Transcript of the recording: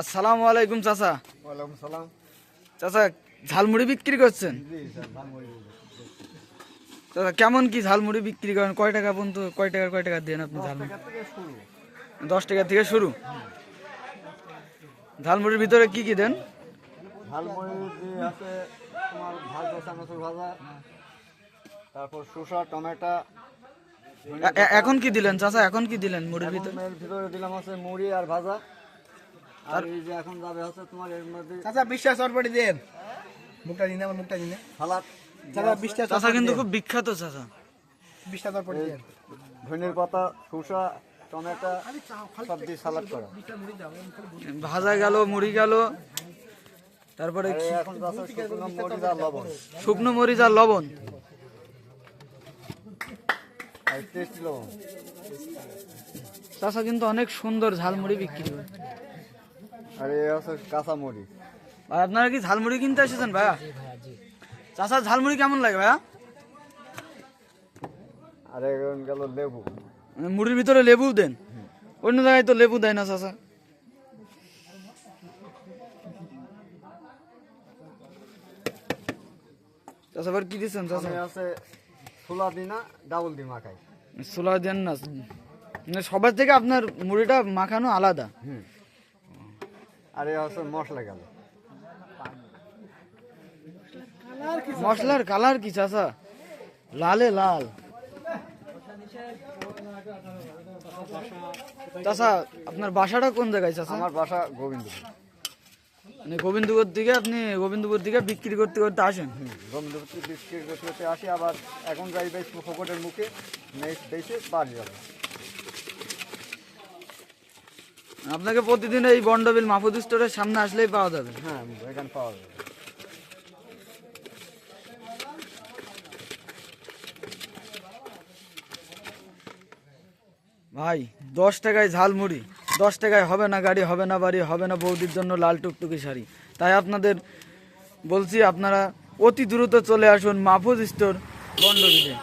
আসসালামু আলাইকুম চাচা। সালাম। চাচা ঝালমুড়ি বিক্রি করছেন? চাচা কেমন কি ঝালমুড়ি বিক্রি করেন? কয় টাকা পর্যন্ত কয় টাকা কয় টাকা দেন আপনি ঝালমুড়ি? দশ টাকা থেকে শুরু? ঝালমুড়ির ভিতরে কি কি দেন? তারপর শসা টমেটো এখন কি দিলেন চাচা? এখন কি দিলেন মুড়ির ভিতরে? ভিতরে দিলাম আছে মুড়ি আর ভাজা। আর এই যে এখন যাবে হচ্ছে তোমার এর মধ্যে চাচা দেন। মুখটা দিন আমার মুখটা দিন সালাদ চাচা বিশটা চাচা কিন্তু খুব বিখ্যাত চাচা। বিশটা চটপটি দেন। ধনের পাতা শসা টমেটো সব দিয়ে সালাদ করা। ভাজা গেল মুড়ি গেল তারপরে শুকনো মরিচ আর লবণ। শুকনো মরিচ আর লবণ। আর টেস্টি লবণ। চাচা কিন্তু অনেক সুন্দর ঝালমুড়ি বিক্রি করে আর হচ্ছে ভাই আপনারা কি ঝালমুড়ি কিনতে এসেছেন ভাইয়া? চাষার ঝালমুড়ি কেমন লাগে ভাইয়া? আর এখন গেল লেবু। মুড়ির ভিতরে লেবু দেন। অন্য জায়গায় তো লেবু দেয় না আবার কি দিচ্ছেন আছে ছোলা দিনা ডাউল দি মাখাই। ছোলা দেন না। মানে সবার থেকে আপনার মুড়িটা মাখানো আলাদা। হুম। আর এই হচ্ছে মশলা গেল মশলার কালার কি চাচা? লালে লাল। চাচা আপনার বাসাটা কোন জায়গায় চাচা? আমার বাসা গোবিন্দপুর। মানে গোবিন্দপুর দিকে আপনি গোবিন্দপুর দিকে বিক্রি করতে করতে আসেন? গোবিন্দপুর থেকে বিস্কিট করতে আসি আবার এখন যাই বেশ ফোকটের মুখে নেক্সট বেশে বাড়ি যাবে। আপনাকে প্রতিদিন এই বন্ডবিল মাহফুজ স্টোরের সামনে আসলেই পাওয়া যাবে। হ্যাঁ এখানে পাওয়া যাবে। ভাই দশ টাকায় ঝালমুড়ি দশ টাকায় হবে না গাড়ি হবে না বাড়ি হবে না বৌদির জন্য লাল টুকটুকি শাড়ি। তাই আপনাদের বলছি আপনারা অতি দ্রুত চলে আসুন মাহফুজ স্টোর বন্ডবিলে